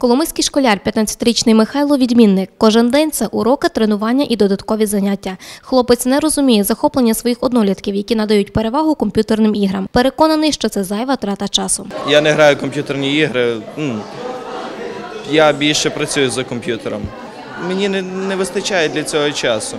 Коломийський школяр, 15-річний Михайло Відмінник. Кожен день це уроки, тренування і додаткові заняття. Хлопець не розуміє захоплення своїх однолітків, які надають перевагу комп'ютерним іграм. Переконаний, що це зайва трата часу. Я не граю в комп'ютерні ігри. Я більше працюю за комп'ютером. Мені не, вистачає для цього часу.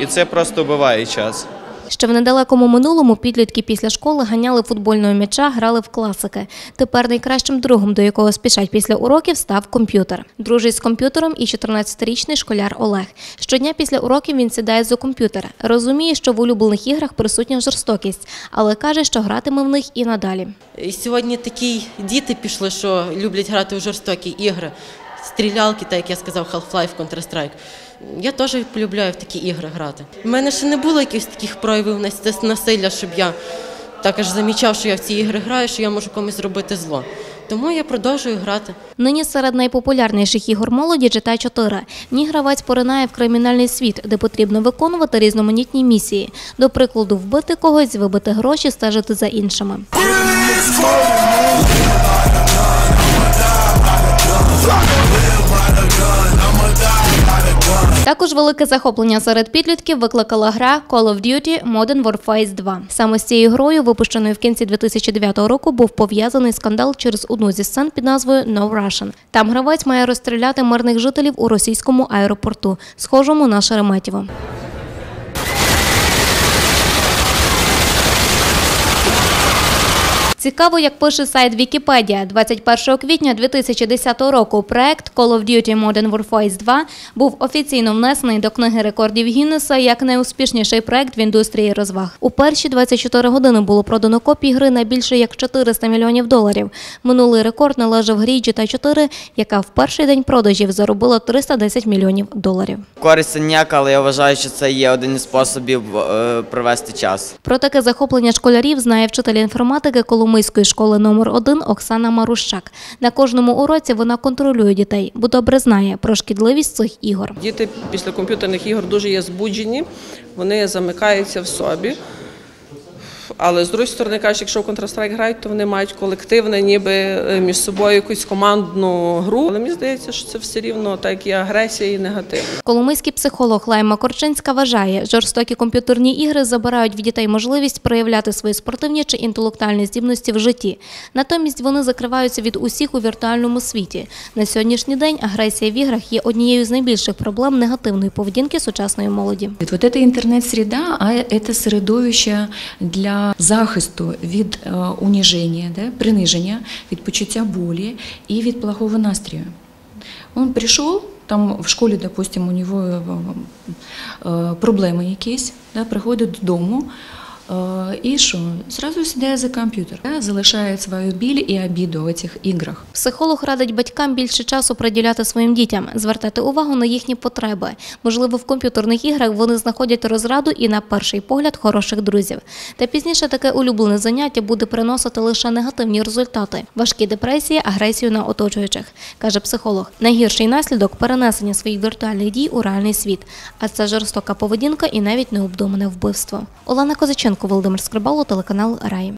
І це просто вбиває час. Ще в недалекому минулому підлітки після школи ганяли футбольного м'яча, грали в класики. Тепер найкращим другом, до якого спішать після уроків, став комп'ютер. Дружить з комп'ютером і 14-річний школяр Олег. Щодня після уроків він сідає за комп'ютер. Розуміє, що в улюблених іграх присутня жорстокість, але каже, що гратиме в них і надалі. Сьогодні такі діти пішли, що люблять грати у жорстокі ігри, стрілялки, так як я сказав, Half-Life, Counter-Strike. Я теж полюбляю в такі ігри грати. У мене ще не було якихось таких проявів насилля, щоб я також замічав, що я в ці ігри граю, що я можу комусь зробити зло. Тому я продовжую грати. Нині серед найпопулярніших ігор молоді GTA 4. В ній гравець поринає в кримінальний світ, де потрібно виконувати різноманітні місії. До прикладу, вбити когось, вибити гроші, стежити за іншими. Також велике захоплення серед підлітків викликала гра Call of Duty Modern Warfare 2. Саме з цією грою, випущеною в кінці 2009 року, був пов'язаний скандал через одну зі сцен під назвою No Russian. Там гравець має розстріляти мирних жителів у російському аеропорту, схожому на Шереметьєво. Цікаво, як пише сайт Вікіпедія, 21 квітня 2010 року проект Call of Duty Modern Warfare 2 був офіційно внесений до книги рекордів Гіннеса як найуспішніший проект в індустрії розваг. У перші 24 години було продано копій гри на більше як 400 мільйонів доларів. Минулий рекорд належав грі GTA 4, яка в перший день продажів заробила 310 мільйонів доларів. Користь ніяка, але я вважаю, що це є один із способів е, провести час. Про таке захоплення школярів знає вчитель інформатики Коломийської школи номер 1 Оксана Марущак. На кожному уроці вона контролює дітей, бо добре знає про шкідливість цих ігор. Діти після комп'ютерних ігор дуже є збуджені, вони замикаються в собі. Але з другої сторони кажуть, якщо в Counter-Strike грають, то вони мають колективне, ніби е, між собою якусь командну гру. Але мені здається, що це все рівно так і агресія, і негатив. Коломийський психолог Лайма Корчинська вважає, жорстокі комп'ютерні ігри забирають в дітей можливість проявляти свої спортивні чи інтелектуальні здібності в житті. Натомість вони закриваються від усіх у віртуальному світі. На сьогоднішній день агресія в іграх є однією з найбільших проблем негативної поведінки сучасної молоді. Вот это інтернет-среда, а это середовище для захисту від е, уніження, да, приниження, від почуття болі і від плохого настрою. Он прийшов, там в школі, допустим, у нього е, проблеми якісь, да, приходить додому, е, і що? Зразу сідає за комп'ютер, залишає свою біль і обіду в цих іграх. Психолог радить батькам більше часу приділяти своїм дітям, звертати увагу на їхні потреби. Можливо, в комп'ютерних іграх вони знаходять розраду і на перший погляд хороших друзів. Та пізніше таке улюблене заняття буде приносити лише негативні результати: важкі депресії, агресію на оточуючих, каже психолог. Найгірший наслідок перенесення своїх віртуальних дій у реальний світ. А це жорстока поведінка і навіть необдумане вбивство. Олена Козаченко, Володимир Скрибало, телеканал Рай.